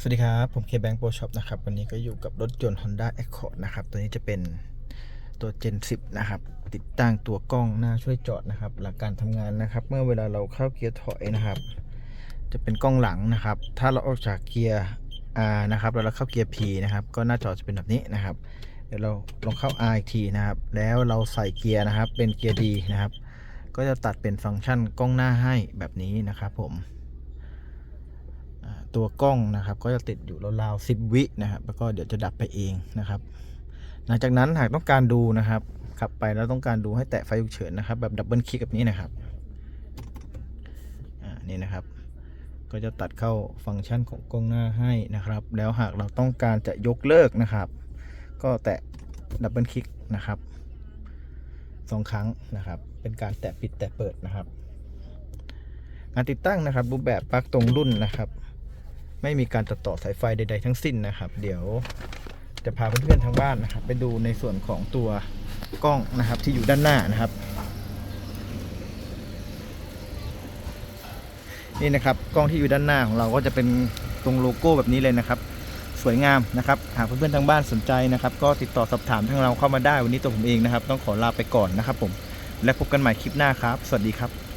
สวัสดีครับ ผมเคแบงค์โปรช็อปนะครับ วันนี้ก็อยู่กับรถยนต์ Honda Accord นะครับ ตัวนี้จะเป็นตัว Gen 10 นะครับ ติดตั้งตัวกล้องหน้าช่วยจอดนะครับ หลักการทำงานนะครับ เมื่อเวลาเราเข้าเกียร์ถอยนะครับ จะเป็นกล้องหลังนะครับ ถ้าเราออกจากเกียร์ R นะครับ แล้วเราเข้าเกียร์ P นะครับ ก็หน้าจอจะเป็นแบบนี้นะครับ เดี๋ยวเราลองเข้า R อีกทีนะครับ แล้วเราใส่เกียร์นะครับ เป็นเกียร์ D นะครับ ก็จะตัดเป็นฟังก์ชันกล้องหน้าให้แบบนี้นะครับผม ตัวกล้องนะครับ ก็จะติดอยู่ราวๆ10วินะครับ แล้วก็เดี๋ยวจะดับไปเองนะครับ หลังจากนั้นหากต้องการดูนะครับ ขับไปแล้วต้องการดูให้แตะไฟฉุกเฉินนะครับ แบบดับเบิลคลิกแบบนี้นะครับอ่านี่นะครับ ก็จะตัดเข้าฟังก์ชันของกล้องหน้าให้นะครับ แล้วหากเราต้องการจะยกเลิกนะครับ ก็แตะดับเบิลคลิกนะครับสองครั้งนะครับ เป็นการแตะปิดแตะเปิดนะครับงานติดตั้งนะครับรูปแบบปลั๊กตรงรุ่นนะครับ ไม่มีการตัดต่อสายไฟใด ๆ ทั้งสิ้นนะครับ เดี๋ยวจะพาเพื่อนๆทางบ้านนะครับ ไปดูในส่วนของตัวกล้องนะครับที่อยู่ด้านหน้านะครับ นี่นะครับกล้องที่อยู่ด้านหน้าของเราก็จะเป็นตรงโลโก้แบบนี้เลยนะครับ สวยงามนะครับหากเพื่อนๆทางบ้านสนใจนะครับ ก็ติดต่อสอบถามทางเราเข้ามาได้วันนี้ตัวผมเองนะครับ ต้องขอลาไปก่อนนะครับผมและพบกันใหม่คลิปหน้าครับ สวัสดีครับ